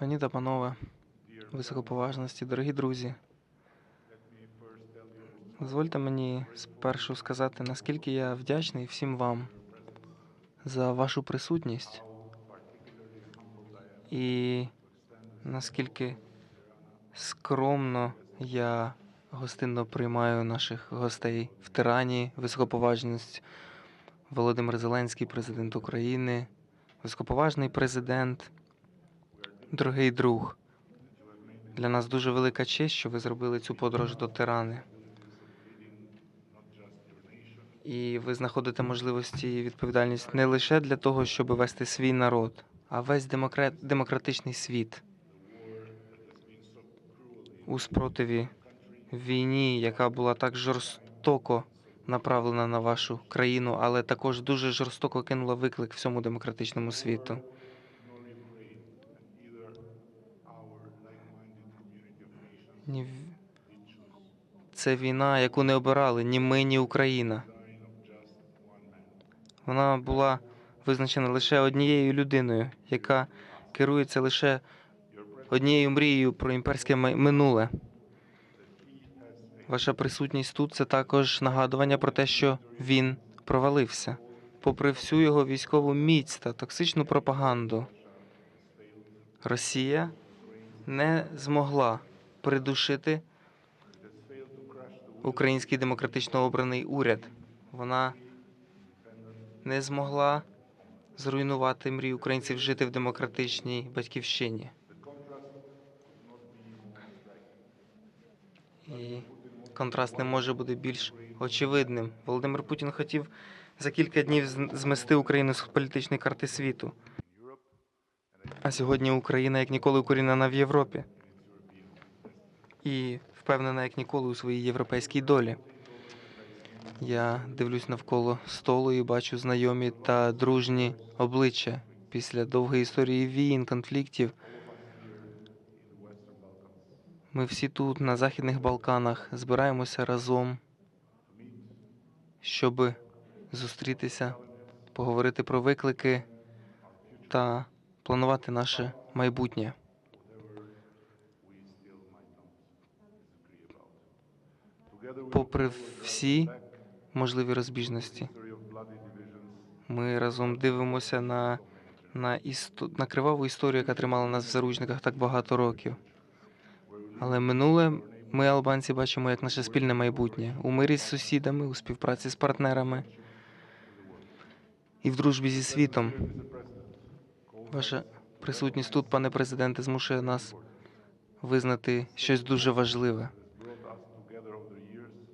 Пані та панове, високоповажності, дорогі друзі. Дозвольте мені спершу сказати, наскільки я вдячний всім вам за вашу присутність і наскільки скромно я гостинно приймаю наших гостей в Тирані, високоповажність Володимир Зеленський, президент України, високоповажний президент, дорогий друг. Для нас дуже велика честь, що ви зробили цю подорож до Тирани. І ви знаходите можливості і відповідальність не лише для того, щоб вести свій народ, а весь демократ, демократичний світ у спротиві війні, яка була так жорстоко направлена на вашу країну, але також дуже жорстоко кинула виклик всьому демократичному світу. Ні, в- Це війна, яку не обирали ні ми, ні Україна. Вона була визначена лише однією людиною, яка керується лише однією мрією про імперське минуле. Ваша присутність тут це також нагадування про те, що він провалився, попри всю його військову міць та токсичну пропаганду. Росія не змогла придушити український демократично обраний уряд. Вона не змогла зруйнувати мрію українців жити в демократичній батьківщині. І контраст не може бути більш очевидним. Володимир Путін хотів за кілька днів змести Україну з політичної карти світу. А сьогодні Україна як ніколи укорінена в Європі. І впевнена як ніколи у своїй європейській долі. Я дивлюсь навколо столу і бачу знайомі та дружні обличчя після довгої історії війн, конфліктів. Ми всі тут, на Західних Балканах, збираємося разом, щоб зустрітися, поговорити про виклики та планувати наше майбутнє. Попри всі можливі розбіжності, ми разом дивимося на, на, істо, на криваву історію, яка тримала нас в заручниках так багато років. Але минуле ми, албанці, бачимо як наше спільне майбутнє у мирі з сусідами, у співпраці з партнерами і в дружбі зі світом. Ваша присутність тут, пане президенте, змушує нас визнати щось дуже важливе.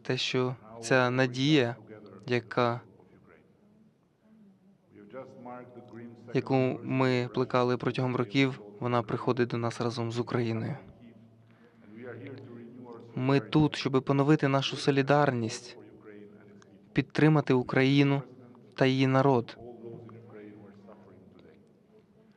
Те, що ця надія, яка, яку ми плекали протягом років, вона приходить до нас разом з Україною. Ми тут, щоб поновити нашу солідарність, підтримати Україну та її народ.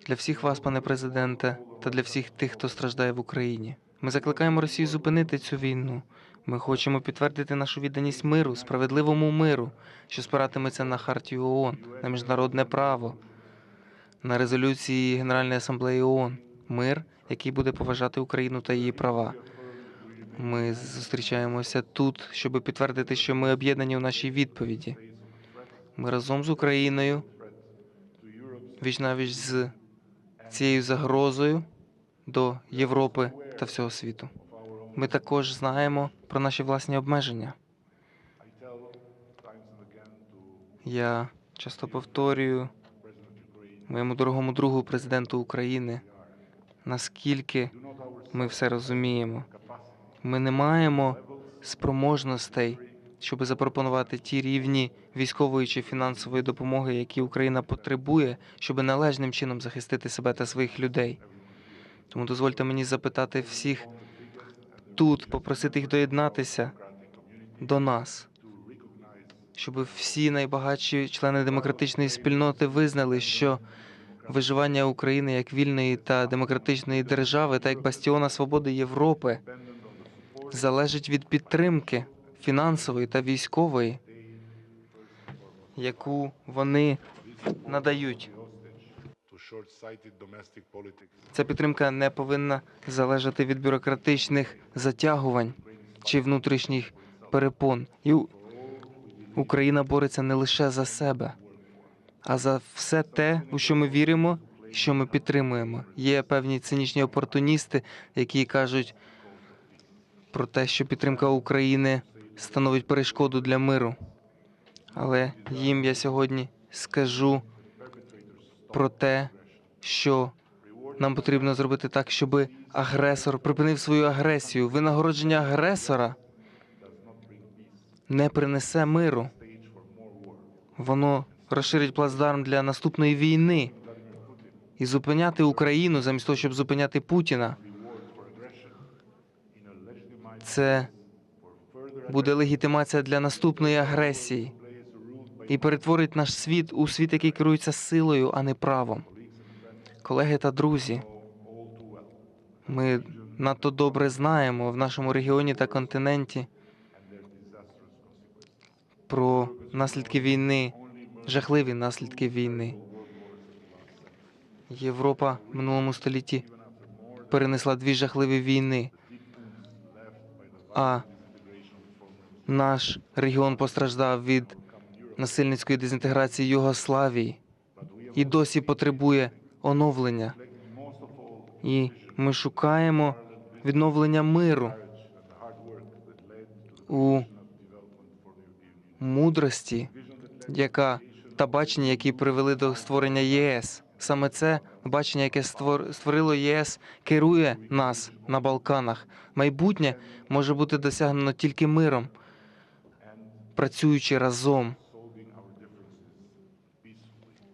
Для всіх вас, пане президенте, та для всіх тих, хто страждає в Україні. Ми закликаємо Росію зупинити цю війну. Ми хочемо підтвердити нашу відданість миру, справедливому миру, що спиратиметься на хартію ООН, на міжнародне право, на резолюції Генеральної асамблеї ООН. Мир, який буде поважати Україну та її права. Ми зустрічаємося тут, щоб підтвердити, що ми об'єднані у нашій відповіді. Ми разом з Україною віч-навіч з цією загрозою до Європи та всього світу. Ми також знаємо про наші власні обмеження. Я часто повторюю моєму дорогому другу президенту України, наскільки ми все розуміємо. Ми не маємо спроможностей, щоб запропонувати ті рівні військової чи фінансової допомоги, які Україна потребує, щоб належним чином захистити себе та своїх людей. Тому дозвольте мені запитати всіх тут, попросити їх доєднатися до нас, щоб всі найбагатші члени демократичної спільноти визнали, що виживання України як вільної та демократичної держави та як бастіона свободи Європи залежить від підтримки фінансової та військової, яку вони надають. Ця підтримка не повинна залежати від бюрократичних затягувань чи внутрішніх перепон. І Україна бореться не лише за себе, а за все те, у що ми віримо, що ми підтримуємо. Є певні цинічні опортуністи, які кажуть про те, що підтримка України становить перешкоду для миру. Але їм я сьогодні скажу про те, що нам потрібно зробити так, щоб агресор припинив свою агресію. Винагородження агресора не принесе миру. Воно розширить плацдарм для наступної війни. І зупиняти Україну замість того, щоб зупиняти Путіна. Це буде легітимація для наступної агресії і перетворить наш світ у світ, який керується силою, а не правом. Колеги та друзі, ми надто добре знаємо в нашому регіоні та континенті про наслідки війни, жахливі наслідки війни. Європа в минулому столітті перенесла дві жахливі війни, а наш регіон постраждав від насильницької дезінтеграції Югославії і досі потребує оновлення. І ми шукаємо відновлення миру у мудрості, яка та бачення, які привели до створення ЄС. Саме це бачення, яке створ- створило єС, керує нас на Балканах. Майбутнє може бути досягнено тільки миром, працюючи разом,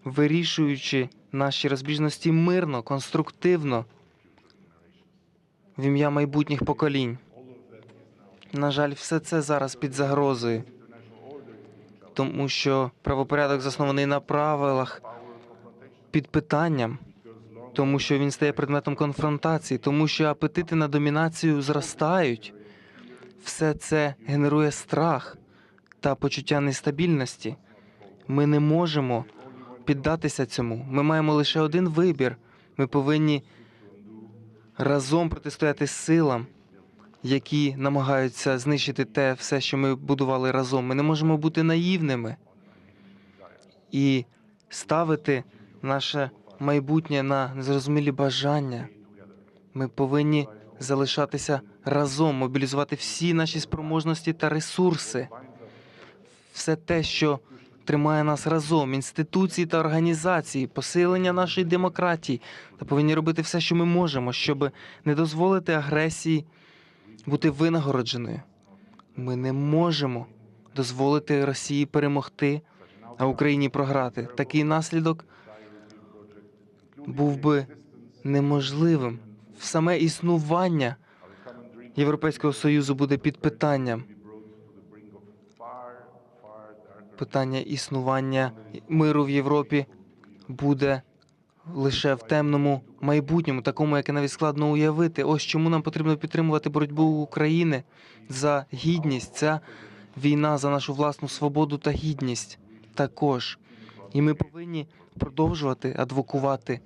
вирішуючи наші розбіжності мирно, конструктивно в ім'я майбутніх поколінь. На жаль, все це зараз під загрозою, тому що правопорядок заснований на правилах під питанням, тому що він стає предметом конфронтації, тому що апетити на домінацію зростають. Все це генерує страх та почуття нестабільності. Ми не можемо піддатися цьому. Ми маємо лише один вибір. Ми повинні разом протистояти силам, які намагаються знищити те все, що ми будували разом. Ми не можемо бути наївними і ставити наше майбутнє на незрозумілі бажання. Ми повинні залишатися разом, мобілізувати всі наші спроможності та ресурси, все те, що тримає нас разом, інституції та організації, посилення нашої демократії, та повинні робити все, що ми можемо, щоб не дозволити агресії бути винагородженою. Ми не можемо дозволити Росії перемогти, а Україні програти. Такий наслідок був би неможливим. Саме існування Європейського Союзу буде під питанням. Питання існування миру в Європі буде лише в темному майбутньому, такому, яке навіть складно уявити. Ось чому нам потрібно підтримувати боротьбу України за гідність. Ця війна за нашу власну свободу та гідність також. І ми повинні продовжувати адвокувати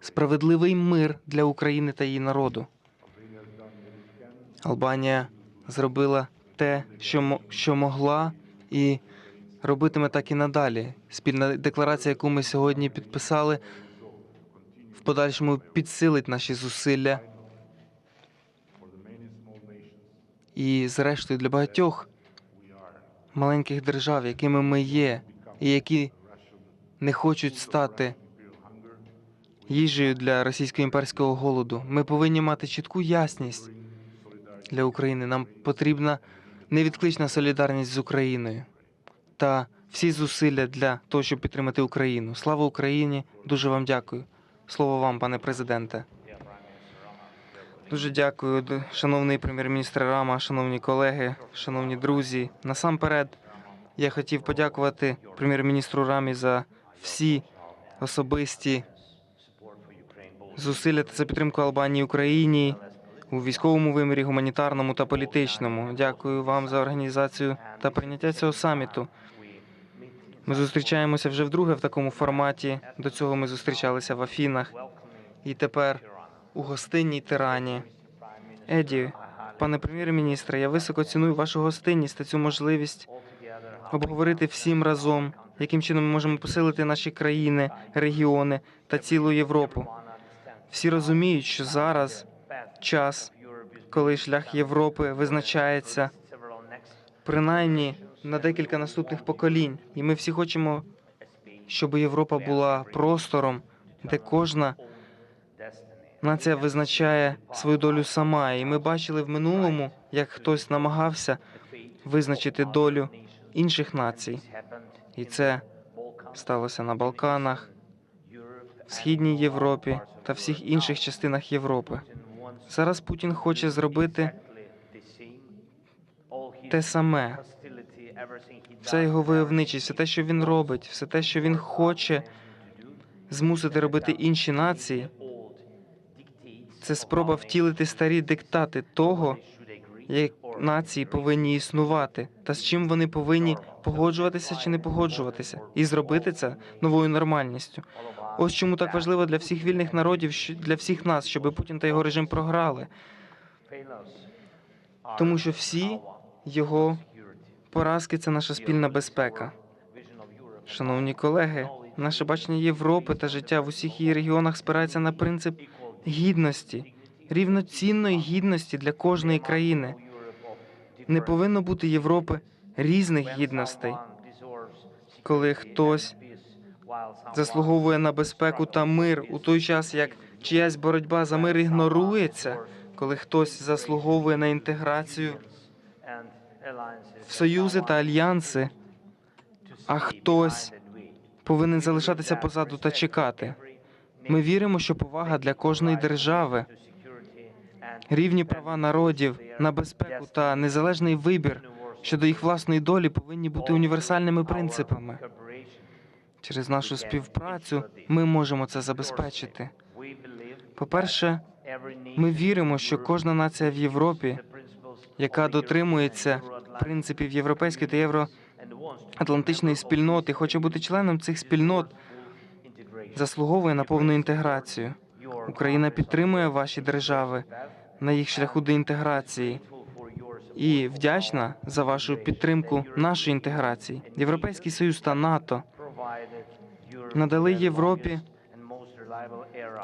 справедливий мир для України та її народу. Албанія зробила те, що, могла, і робитиме так і надалі. Спільна декларація, яку ми сьогодні підписали, в подальшому підсилить наші зусилля. І, зрештою, для багатьох маленьких держав, якими ми є, і які не хочуть стати їжею для російського імперського голоду. Ми повинні мати чітку ясність для України. Нам потрібна невідклична солідарність з Україною та всі зусилля для того, щоб підтримати Україну. Слава Україні! Дуже вам дякую. Слово вам, пане президенте. Дуже дякую, шановний прем'єр-міністр Рама, шановні колеги, шановні друзі. Насамперед, я хотів подякувати прем'єр-міністру Рамі за всі особисті зусилля та за підтримку Албанії Україні у військовому вимірі, гуманітарному та політичному. Дякую вам за організацію та прийняття цього саміту. Ми зустрічаємося вже вдруге в такому форматі. До цього ми зустрічалися в Афінах і тепер у гостинній тирані. Еді, пане прем'єр-міністре, я високо ціную вашу гостинність та цю можливість обговорити всім разом, яким чином ми можемо посилити наші країни, регіони та цілу Європу. Всі розуміють, що зараз час, коли шлях Європи визначається принаймні на декілька наступних поколінь, і ми всі хочемо, щоб Європа була простором, де кожна нація визначає свою долю сама. І ми бачили в минулому, як хтось намагався визначити долю інших націй, і це сталося на Балканах, в східній Європі та всіх інших частинах Європи. Зараз Путін хоче зробити те саме. Вся його войовничість, все те, що він робить, все те, що він хоче змусити робити інші нації, це спроба втілити старі диктати того, як нації повинні існувати, та з чим вони повинні погоджуватися чи не погоджуватися, і зробити це новою нормальністю. Ось чому так важливо для всіх вільних народів, для всіх нас, щоб Путін та його режим програли, тому що всі його поразки це наша спільна безпека. Шановні колеги, наше бачення Європи та життя в усіх її регіонах спирається на принцип гідності, рівноцінної гідності для кожної країни. Не повинно бути Європи різних гідностей, коли хтось заслуговує на безпеку та мир у той час, як чиясь боротьба за мир ігнорується, коли хтось заслуговує на інтеграцію в союзи та альянси, а хтось повинен залишатися позаду та чекати. Ми віримо, що повага для кожної держави, рівні права народів на безпеку та незалежний вибір щодо їх власної долі повинні бути універсальними принципами. Через нашу співпрацю ми можемо це забезпечити. По-перше, ми віримо, що кожна нація в Європі, яка дотримується принципів європейської та євроатлантичної спільноти, хоче бути членом цих спільнот, заслуговує на повну інтеграцію. Україна підтримує ваші держави на їх шляху до інтеграції і вдячна за вашу підтримку нашої інтеграції. Європейський союз та НАТО надали Європі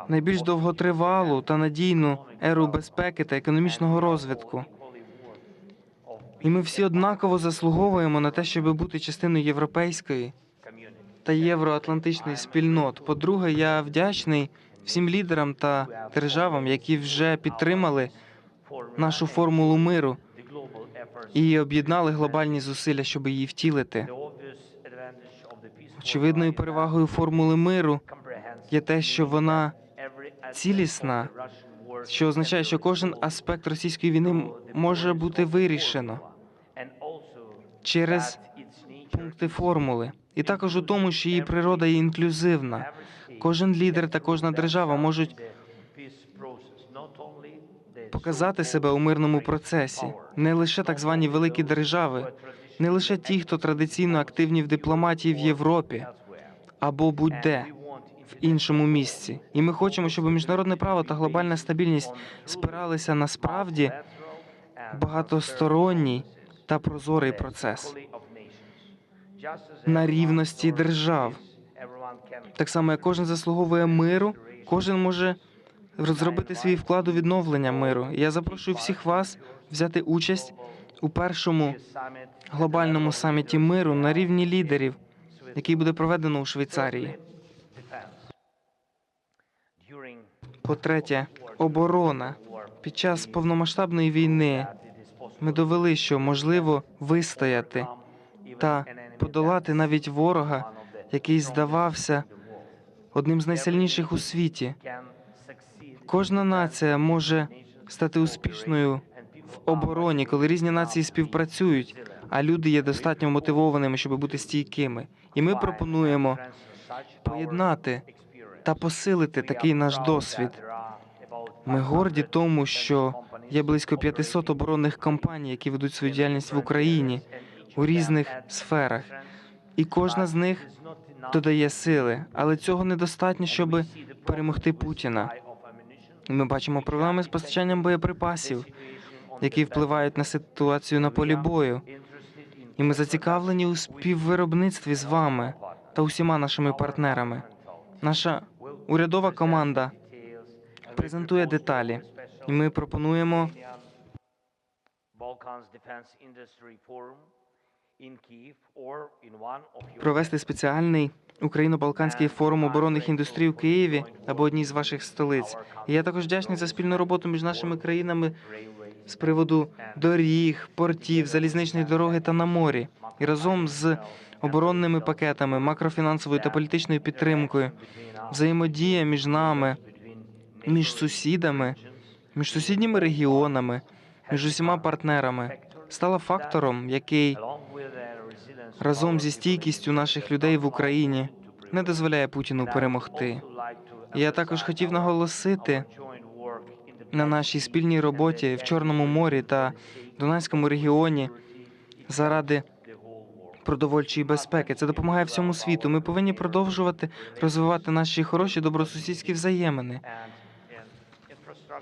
найбільш довготривалу та надійну еру безпеки та економічного розвитку. І ми всі однаково заслуговуємо на те, щоб бути частиною європейської та євроатлантичної спільнот. По-друге, я вдячний всім лідерам та державам, які вже підтримали нашу формулу миру і об'єднали глобальні зусилля, щоб її втілити. Очевидною перевагою формули миру є те, що вона цілісна, що означає, що кожен аспект російської війни може бути вирішено через пункти формули, і також у тому, що її природа є інклюзивна. Кожен лідер та кожна держава можуть показати себе у мирному процесі, не лише так звані великі держави, не лише ті, хто традиційно активні в дипломатії в Європі або будь-де в іншому місці. І ми хочемо, щоб міжнародне право та глобальна стабільність спиралися на справді багатосторонній та прозорий процес на рівності держав. Так само, як кожен заслуговує миру, кожен може зробити свій вклад у відновлення миру. Я запрошую всіх вас взяти участь у першому глобальному саміті миру на рівні лідерів, який буде проведено у Швейцарії. По-третє, оборона. Під час повномасштабної війни ми довели, що можливо вистояти та подолати навіть ворога, який здавався одним з найсильніших у світі. Кожна нація може стати успішною в обороні, коли різні нації співпрацюють, а люди є достатньо мотивованими, щоб бути стійкими. І ми пропонуємо поєднати та посилити такий наш досвід. Ми горді тому, що є близько 500 оборонних компаній, які ведуть свою діяльність в Україні у різних сферах. І кожна з них додає сили, але цього недостатньо, щоб перемогти Путіна. Ми бачимо проблеми з постачанням боєприпасів, які впливають на ситуацію на полі бою. І ми зацікавлені у співвиробництві з вами та усіма нашими партнерами. Наша урядова команда презентує деталі, і ми пропонуємо провести спеціальний україно-балканський форум оборонних індустрій у Києві або одній з ваших столиць. І я також вдячний за спільну роботу між нашими країнами з приводу доріг, портів, залізничної дороги та на морі. І разом з оборонними пакетами, макрофінансовою та політичною підтримкою, взаємодія між нами, між сусідами, між сусідніми регіонами, між усіма партнерами стала фактором, який разом зі стійкістю наших людей в Україні не дозволяє Путіну перемогти. Я також хотів наголосити на нашій спільній роботі в Чорному морі та Дунайському регіоні заради продовольчої безпеки. Це допомагає всьому світу. Ми повинні продовжувати розвивати наші хороші добросусідські взаємини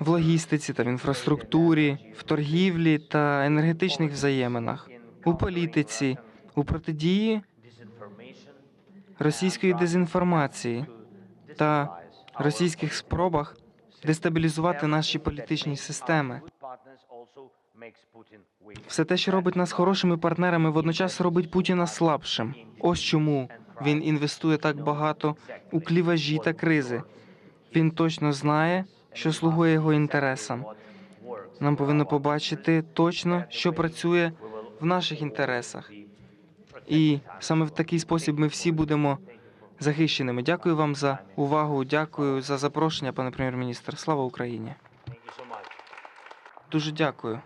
в логістиці та в інфраструктурі, в торгівлі та енергетичних взаєминах, у політиці, у протидії російської дезінформації та російських спробах дестабілізувати наші політичні системи. Все те, що робить нас хорошими партнерами, водночас робить Путіна слабшим. Ось чому він інвестує так багато у кліважі та кризи. Він точно знає, що слугує його інтересам. Нам повинно побачити точно, що працює в наших інтересах. І саме в такий спосіб ми всі будемо захищеними. Дякую вам за увагу. Дякую за запрошення, пане прем'єр-міністр. Слава Україні! Дуже дякую.